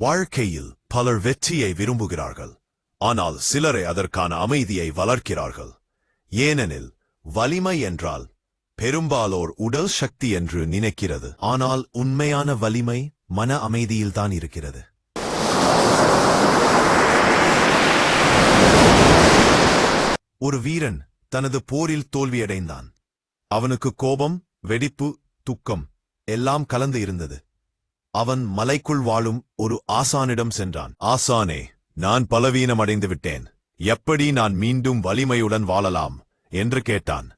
வாழ்க்கையில் பலர் வெற்றியை விரும்புகிறார்கள். ஆனால் சிலரை அதற்கான அமைதியை வளர்க்கிறார்கள். ஏனெனில் வலிமை என்றால் பெரும்பாலோர் உடல் சக்தி என்று நினைக்கிறது. ஆனால் உண்மையான வலிமை மன அமைதியில்தான் இருக்கிறது. ஒரு வீரன் தனது போரில் தோல்வியடைந்தான். அவனுக்கு கோபம் வெடிப்பு துக்கம் எல்லாம் கலந்து இருந்தது. அவன் மலைக்குள் வாழும் ஒரு ஆசானிடம் சென்றான். ஆசானே நான் பலவீனம் அடைந்து விட்டேன் எப்படி நான் மீண்டும் வலிமையுடன் வாழலாம்? என்று கேட்டான்.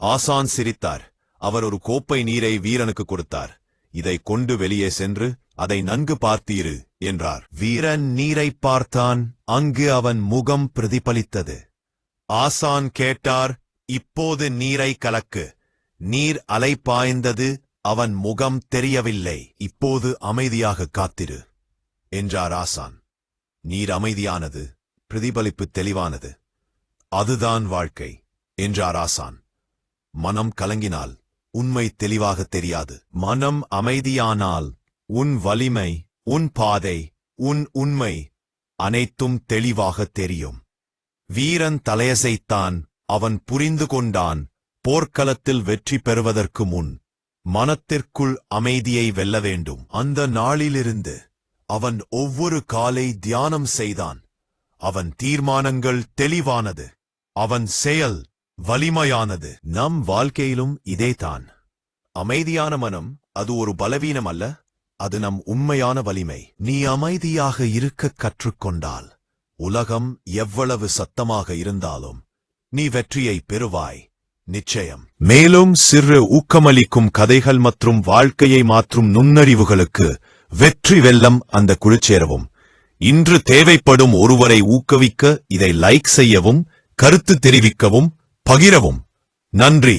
ஆசான் சிரித்தார். அவர் ஒரு கோப்பை நீரை வீரனுக்கு கொடுத்தார். இதை கொண்டு வெளியே சென்று அதை நன்கு பார்த்தீரு என்றார். வீரன் நீரை பார்த்தான். அங்கு அவன் முகம் பிரதிபலித்தது. ஆசான் கேட்டார். இப்போது நீரை கலக்கு. நீர் அலை பாய்ந்தது அவன் முகம் தெரியவில்லை. இப்போது அமைதியாக காத்திரு என்றார் ஆசான். நீர் அமைதியானது பிரதிபலிப்பு தெளிவானது. அதுதான் வாழ்க்கை என்றார் ஆசான். மனம் கலங்கினால் உண்மை தெளிவாக தெரியாது. மனம் அமைதியானால் உன் வலிமை உன் பாதை உன் உண்மை அனைத்தும் தெளிவாக தெரியும். வீரன் தலையசைத்தான் அவன் புரிந்து கொண்டான். போர்க்களத்தில் வெற்றி பெறுவதற்கு முன் மனத்திற்குள் அமைதியை வெல்ல வேண்டும். அந்த நாளிலிருந்து அவன் ஒவ்வொரு காலை தியானம் செய்தான். அவன் தீர்மானங்கள் தெளிவானது. அவன் செயல் வலிமையானது. நம் வாழ்க்கையிலும் இதேதான். அமைதியான மனம் அது ஒரு பலவீனம் அல்ல அது நம் உண்மையான வலிமை. நீ அமைதியாக இருக்க கற்றுக்கொண்டால் உலகம் எவ்வளவு சத்தமாக இருந்தாலும் நீ வெற்றியை பெறுவாய். நிச்சயம். மேலும் சிறு ஊக்கமளிக்கும் கதைகள் மற்றும் வாழ்க்கையை மாற்றும் நுண்ணறிவுகளுக்கு வெற்றி வெல்லம் அந்த குழுச்சேரவும். இன்று தேவைப்படும் ஒருவரை ஊக்குவிக்க இதை லைக் செய்யவும் கருத்து தெரிவிக்கவும் பகிரவும். நன்றி.